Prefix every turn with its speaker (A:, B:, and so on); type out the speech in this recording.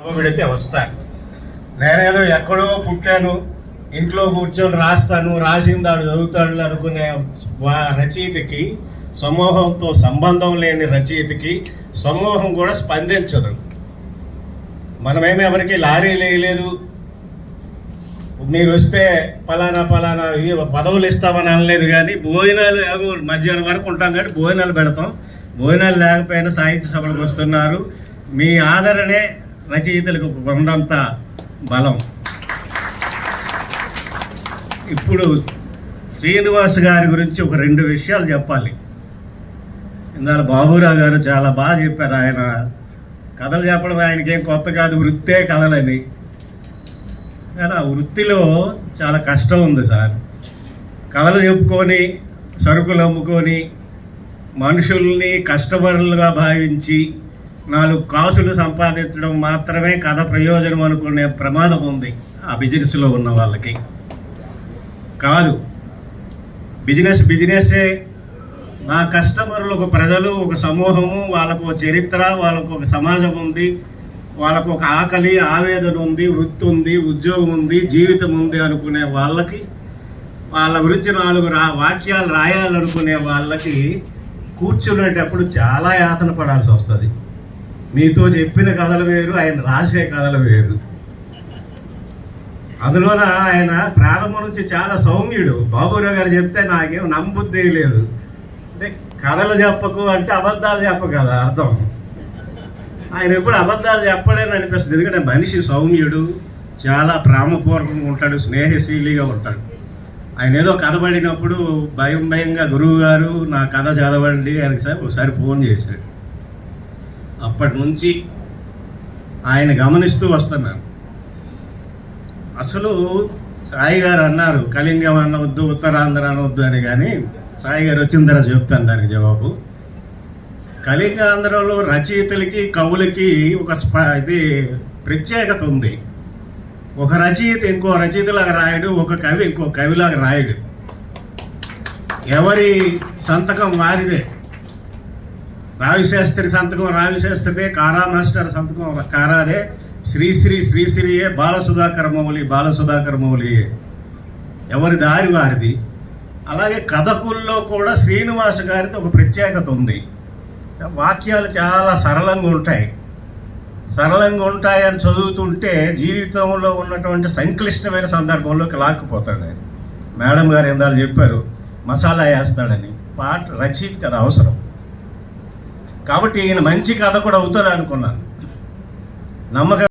A: సభ పెడితే నేనేదో ఎక్కడో పుట్టాను ఇంట్లో కూర్చొని రాస్తాను రాసిందాడు చదువుతాడు అనుకునే వా- రచయితకి సమూహంతో సంబంధం లేని రచయితకి సమూహం కూడా స్పందించదు. మనమేమి ఎవరికి లారీ లేయలేదు. మీరు వస్తే పలానా పలానా ఇవి పదవులు ఇస్తామని అనలేదు కానీ భోజనాలు మధ్యాహ్నం వరకు ఉంటాం కాబట్టి భోజనాలు పెడతాం. భోజనాలు లేకపోయినా సాహిత్య సభలకు వస్తున్నారు. మీ ఆదరణే రచయితలకు కొండంత బలం. ఇప్పుడు శ్రీనివాస్ గారి గురించి ఒక రెండు విషయాలు చెప్పాలి. ఇందాక బాబురావు గారు చాలా బాగా చెప్పారు. ఆయన కథలు చెప్పడం ఆయనకేం కొత్త కాదు వృత్తే కథలని. కానీ ఆ వృత్తిలో చాలా కష్టం ఉంది సార్. కథలు చెప్పుకొని సరుకులు అమ్ముకొని మనుషుల్ని కస్టమర్లుగా భావించి నాలుగు కాసులు సంపాదించడం మాత్రమే కథ ప్రయోజనం అనుకునే ప్రమాదం ఉంది ఆ బిజినెస్లో ఉన్న వాళ్ళకి. కాదు బిజినెస్ బిజినెస్సే నా కస్టమర్లు ఒక ప్రజలు ఒక సమూహము వాళ్ళకు ఒక చరిత్ర వాళ్ళకు ఒక సమాజం ఉంది వాళ్ళకు ఒక ఆకలి ఆవేదన ఉంది వృత్తి ఉంది ఉద్యోగం ఉంది జీవితం ఉంది అనుకునే వాళ్ళకి వాళ్ళ గురించి నాలుగు రా వాక్యాలు రాయాలనుకునే వాళ్ళకి కూర్చునేటప్పుడు చాలా యాతన పడాల్సి వస్తుంది. నీతో చెప్పిన కథలు వేరు ఆయన రాసే కథలు వేరు. అందులోన ఆయన ప్రారంభం నుంచి చాలా సౌమ్యుడు. బాబురావు గారు చెప్తే నాకేం నమ్మబుద్ధి లేదు. అంటే కథలు చెప్పకు అంటే అబద్ధాలు చెప్ప కదా అర్థం. ఆయన ఎప్పుడు అబద్ధాలు చెప్పడని అనిపిస్తుంది. ఎందుకంటే మనిషి సౌమ్యుడు చాలా ప్రేమపూర్వకంగా ఉంటాడు స్నేహశీలిగా ఉంటాడు. ఆయన ఏదో కథ పడినప్పుడు భయం భయంగా గురువు గారు నా కథ చదవండి అని సార్ ఒకసారి ఫోన్ చేశాడు. అప్పటి నుంచి ఆయన గమనిస్తూ వస్తున్నాను. అసలు సాయి గారు అన్నారు కళింగం అనవద్దు ఉత్తరాంధ్ర అనవద్దు అని కానీ సాయి గారు వచ్చిన తర్వాత చెప్తాను దానికి జవాబు. కళింగాంధ్రలో రచయితలకి కవులకి ఒక స్ప ఇది ప్రత్యేకత ఉంది. ఒక రచయిత ఇంకో రచయితలాగా రాయడు ఒక కవి ఇంకో కవిలాగా రాయడు. ఎవరి సంతకం వారిదే. రావిశాస్త్రి సంతకం రావిశాస్త్రిదే కారా మాస్టర్ సంతకం కారాదే. శ్రీశ్రీ శ్రీశ్రీయే బాలసుధాకర మౌలి మౌలియే ఎవరి దారి వారిది? అలాగే కథకుల్లో కూడా శ్రీనివాస గారితో ఒక ప్రత్యేకత ఉంది. వాక్యాలు చాలా సరళంగా ఉంటాయి. సరళంగా ఉంటాయని చదువుతుంటే జీవితంలో ఉన్నటువంటి సంక్లిష్టమైన సందర్భంలోకి లాక్కుపోతాడు ఆయన. మేడం గారు ఎందాలు చెప్పారు మసాలా వేస్తాడని. పాట రచయిత కథ అవసరం. కాబట్టి ఈయన మంచి కథ కూడా అవుతాడు అనుకున్నాను. నమ్మకం